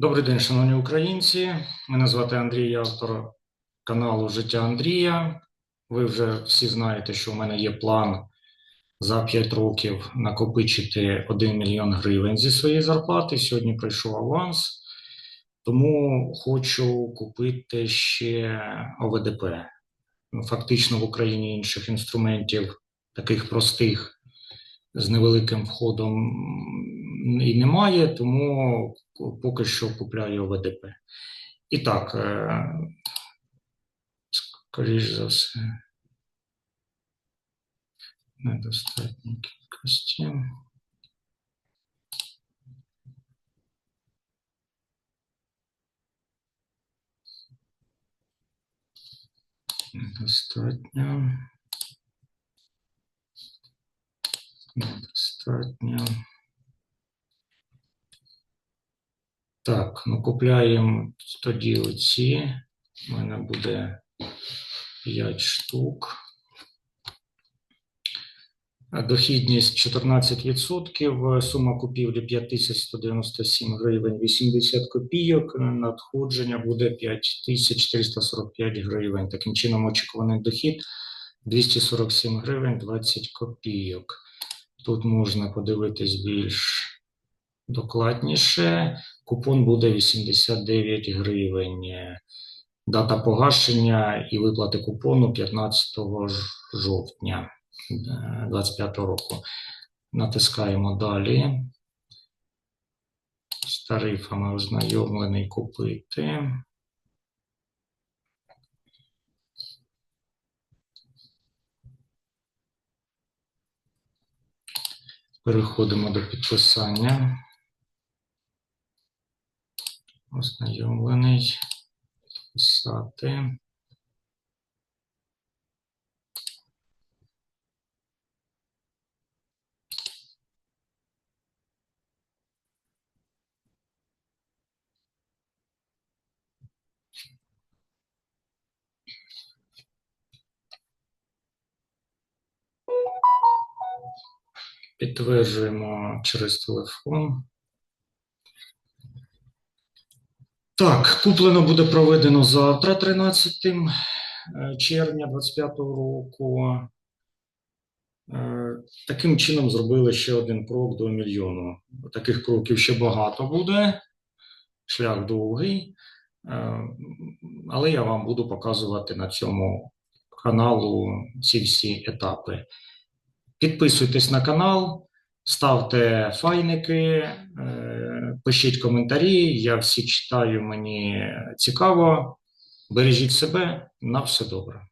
Добрий день, шановні українці. Мене звати Андрій, я автор каналу Життя Андрія. Ви вже всі знаєте, що в мене є план за 5 років накопичити 1 мільйон гривень зі своєї зарплати. Сьогодні прийшов аванс, тому хочу купити ще ОВДП. Ну, Фактично в Україні інших інструментів, таких простих, з невеликим входом і немає, тому поки що купляю ОВДП. І так, е, скоріш за все, недостатньо кількості. Недостатньо. Недостатньо. Так, ну купляємо тоді оці. У мене буде 5 штук. Дохідність 14%, сума купівлі 5197 гривень 80 копійок, надходження буде 5445 гривень. Таким чином, очікуваний дохід 247 гривень 20 копійок. Тут можна подивитись більш докладніше. Купон буде 89 гривень. Дата погашення і виплати купону 15 жовтня 2025 року. Натискаємо далі. З тарифами ознайомлений купити. Переходимо до підписання. Ознайомлений. Писати. Підтверджуємо через телефон. Так, куплено буде проведено завтра, 13 е, червня 25 року. Е, Таким чином зробили ще один крок до мільйону. Таких кроків ще багато буде. Шлях довгий. Е, Але я вам буду показувати на цьому каналу ці всі етапи. Підписуйтесь на канал, ставте файники, е, пишіть коментарі. Я всі читаю, мені цікаво. Бережіть себе, на все добре.